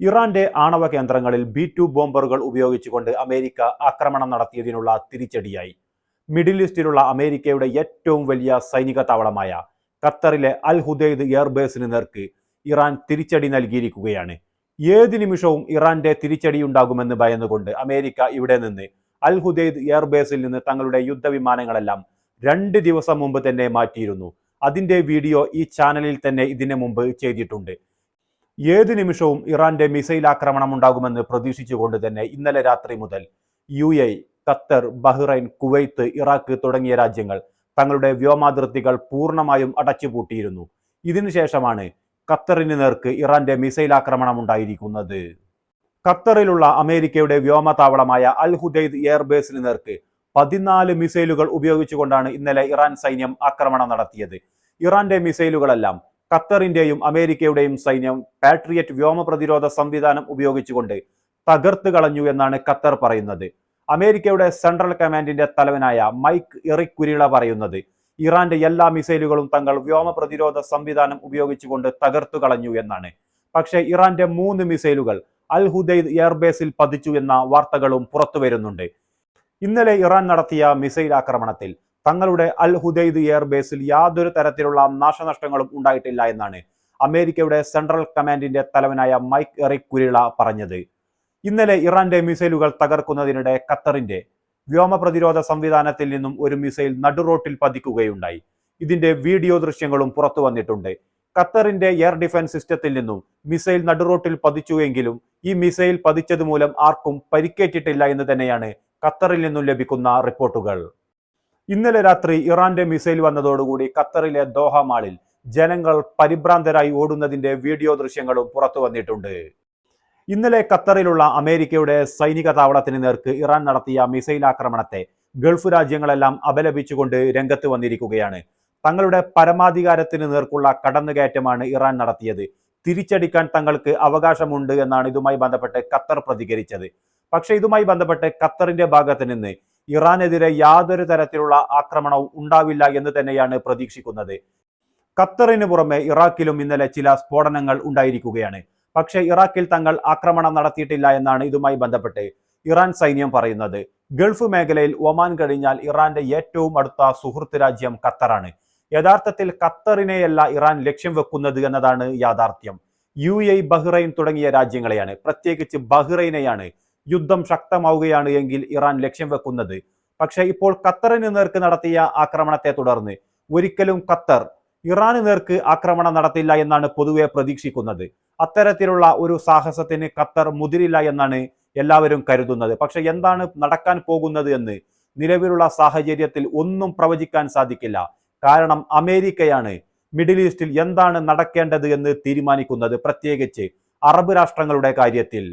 ഇറാന്റെ ആണവ കേന്ദ്രങ്ങളിൽ ബി ടു ബോംബറുകൾ ഉപയോഗിച്ചുകൊണ്ട് അമേരിക്ക ആക്രമണം നടത്തിയതിനുള്ള തിരിച്ചടിയായി. മിഡിൽ ഈസ്റ്റിലുള്ള അമേരിക്കയുടെ ഏറ്റവും വലിയ സൈനിക താവളമായ ഖത്തറിലെ അൽ ഹുദൈദ് എയർബേസിന് നേർക്ക് ഇറാൻ തിരിച്ചടി നൽകിയിരിക്കുകയാണ്. ഏത് നിമിഷവും ഇറാന്റെ തിരിച്ചടിയുണ്ടാകുമെന്ന് ഭയന്നുകൊണ്ട് അമേരിക്ക ഇവിടെ നിന്ന് അൽ ഹുദൈദ് എയർബേസിൽ നിന്ന് തങ്ങളുടെ യുദ്ധവിമാനങ്ങളെല്ലാം രണ്ട് ദിവസം മുമ്പ് തന്നെ മാറ്റിയിരുന്നു. അതിന്റെ വീഡിയോ ഈ ചാനലിൽ തന്നെ ഇതിനു മുമ്പ് ചെയ്തിട്ടുണ്ട്. ഏത് നിമിഷവും ഇറാന്റെ മിസൈൽ ആക്രമണം ഉണ്ടാകുമെന്ന് പ്രതീക്ഷിച്ചുകൊണ്ട് തന്നെ ഇന്നലെ രാത്രി മുതൽ U A Qatar Bahrain Kuwait Iraq തുടങ്ങിയ രാജ്യങ്ങൾ തങ്ങളുടെ വ്യോമാതിർത്തികൾ പൂർണമായും അടച്ചുപൂട്ടിയിരുന്നു. ഇതിനുശേഷമാണ് ഖത്തറിന് നേർക്ക് ഇറാന്റെ മിസൈൽ ആക്രമണം ഉണ്ടായിരിക്കുന്നത്. ഖത്തറിലുള്ള അമേരിക്കയുടെ വ്യോമതാവളമായ അൽ ഹുദൈദ് എയർബേസിന് നേർക്ക് പതിനാല് മിസൈലുകൾ ഉപയോഗിച്ചുകൊണ്ടാണ് ഇന്നലെ ഇറാൻ സൈന്യം ആക്രമണം നടത്തിയത്. ഇറാന്റെ മിസൈലുകളെല്ലാം ഖത്തറിന്റെയും അമേരിക്കയുടെയും സൈന്യം പാട്രിയറ്റ് വ്യോമ പ്രതിരോധ സംവിധാനം ഉപയോഗിച്ചുകൊണ്ട് തകർത്ത് കളഞ്ഞു എന്നാണ് ഖത്തർ പറയുന്നത്. അമേരിക്കയുടെ സെൻട്രൽ കമാൻഡിന്റെ തലവനായ മൈക്ക് എറിക് കുരിള പറയുന്നത് ഇറാന്റെ എല്ലാ മിസൈലുകളും തങ്ങൾ വ്യോമ പ്രതിരോധ സംവിധാനം ഉപയോഗിച്ചുകൊണ്ട് തകർത്തു കളഞ്ഞു എന്നാണ്. പക്ഷേ ഇറാന്റെ മൂന്ന് മിസൈലുകൾ അൽ ഹുദൈദ് എയർബേസിൽ പതിച്ചു എന്ന വാർത്തകളും പുറത്തു വരുന്നുണ്ട് ഇന്നലെ ഇറാൻ നടത്തിയ മിസൈൽ ആക്രമണത്തിൽ തങ്ങളുടെ അൽ ഹുദൈദ് എയർബേസിൽ യാതൊരു തരത്തിലുള്ള നാശനഷ്ടങ്ങളും ഉണ്ടായിട്ടില്ല എന്നാണ് അമേരിക്കയുടെ സെൻട്രൽ കമാൻഡിന്റെ തലവനായ മൈക്ക് എറിക് കുരിള പറഞ്ഞത്. ഇന്നലെ ഇറാന്റെ മിസൈലുകൾ തകർക്കുന്നതിനിടെ ഖത്തറിന്റെ വ്യോമ പ്രതിരോധ സംവിധാനത്തിൽ നിന്നും ഒരു മിസൈൽ നടുറോട്ടിൽ പതിക്കുകയുണ്ടായി. ഇതിന്റെ വീഡിയോ ദൃശ്യങ്ങളും പുറത്തു വന്നിട്ടുണ്ട്. ഖത്തറിന്റെ എയർ ഡിഫൻസ് സിസ്റ്റത്തിൽ നിന്നും മിസൈൽ നടുറോട്ടിൽ പതിച്ചുവെങ്കിലും ഈ മിസൈൽ പതിച്ചത് മൂലം ആർക്കും പരിക്കേറ്റിട്ടില്ല എന്ന് തന്നെയാണ് ഖത്തറിൽ നിന്നും ലഭിക്കുന്ന റിപ്പോർട്ടുകൾ. ഇന്നലെ രാത്രി ഇറാന്റെ മിസൈൽ വന്നതോടുകൂടി ഖത്തറിലെ ദോഹ മാളിൽ ജനങ്ങൾ പരിഭ്രാന്തരായി ഓടുന്നതിന്റെ വീഡിയോ ദൃശ്യങ്ങളും പുറത്തു വന്നിട്ടുണ്ട്. ഇന്നലെ ഖത്തറിലുള്ള അമേരിക്കയുടെ സൈനിക താവളത്തിന് നേർക്ക് ഇറാൻ നടത്തിയ മിസൈൽ ആക്രമണത്തെ ഗൾഫ് രാജ്യങ്ങളെല്ലാം അപലപിച്ചുകൊണ്ട് രംഗത്ത് വന്നിരിക്കുകയാണ്. തങ്ങളുടെ പരമാധികാരത്തിന് നേർക്കുള്ള കടന്നുകയറ്റമാണ് ഇറാൻ നടത്തിയത്. തിരിച്ചടിക്കാൻ തങ്ങൾക്ക് അവകാശമുണ്ട് എന്നാണ് ഇതുമായി ബന്ധപ്പെട്ട് ഖത്തർ പ്രതികരിച്ചത്. പക്ഷേ ഇതുമായി ബന്ധപ്പെട്ട് ഖത്തറിന്റെ ഭാഗത്ത് നിന്ന് ഇറാനെതിരെ യാതൊരു തരത്തിലുള്ള ആക്രമണവും ഉണ്ടാവില്ല എന്ന് തന്നെയാണ് പ്രതീക്ഷിക്കുന്നത്. ഖത്തറിന് പുറമെ ഇറാഖിലും ഇന്നലെ ചില സ്ഫോടനങ്ങൾ ഉണ്ടായിരിക്കുകയാണ്. പക്ഷേ ഇറാഖിൽ തങ്ങൾ ആക്രമണം നടത്തിയിട്ടില്ല എന്നാണ് ഇതുമായി ബന്ധപ്പെട്ട് ഇറാൻ സൈന്യം പറയുന്നത്. ഗൾഫ് മേഖലയിൽ ഒമാൻ കഴിഞ്ഞാൽ ഇറാന്റെ ഏറ്റവും അടുത്ത സുഹൃത്ത് രാജ്യം ഖത്തറാണ്. യഥാർത്ഥത്തിൽ ഖത്തറിനെയല്ല ഇറാൻ ലക്ഷ്യം വെക്കുന്നത് എന്നതാണ് യാഥാർത്ഥ്യം. യു എ ബഹ്റൈൻ തുടങ്ങിയ രാജ്യങ്ങളെയാണ്. പ്രത്യേകിച്ച് ബഹ്റൈനെയാണ് യുദ്ധം ശക്തമാവുകയാണ് എങ്കിൽ ഇറാൻ ലക്ഷ്യം വെക്കുന്നത്. പക്ഷേ ഇപ്പോൾ ഖത്തറിന് നേർക്ക് നടത്തിയ ആക്രമണത്തെ തുടർന്ന് ഒരിക്കലും ഖത്തർ ഇറാന് നേർക്ക് ആക്രമണം നടത്തില്ല എന്നാണ് പൊതുവെ പ്രതീക്ഷിക്കുന്നത്. അത്തരത്തിലുള്ള ഒരു സാഹസത്തിന് ഖത്തർ മുതിരില്ല എന്നാണ് എല്ലാവരും കരുതുന്നത്. പക്ഷെ എന്താണ് നടക്കാൻ പോകുന്നത് എന്ന് നിലവിലുള്ള സാഹചര്യത്തിൽ ഒന്നും പ്രവചിക്കാൻ സാധിക്കില്ല. കാരണം അമേരിക്കയാണ് മിഡിൽ ഈസ്റ്റിൽ എന്താണ് നടക്കേണ്ടത് എന്ന് തീരുമാനിക്കുന്നത് പ്രത്യേകിച്ച് അറബ് രാഷ്ട്രങ്ങളുടെ കാര്യത്തിൽ.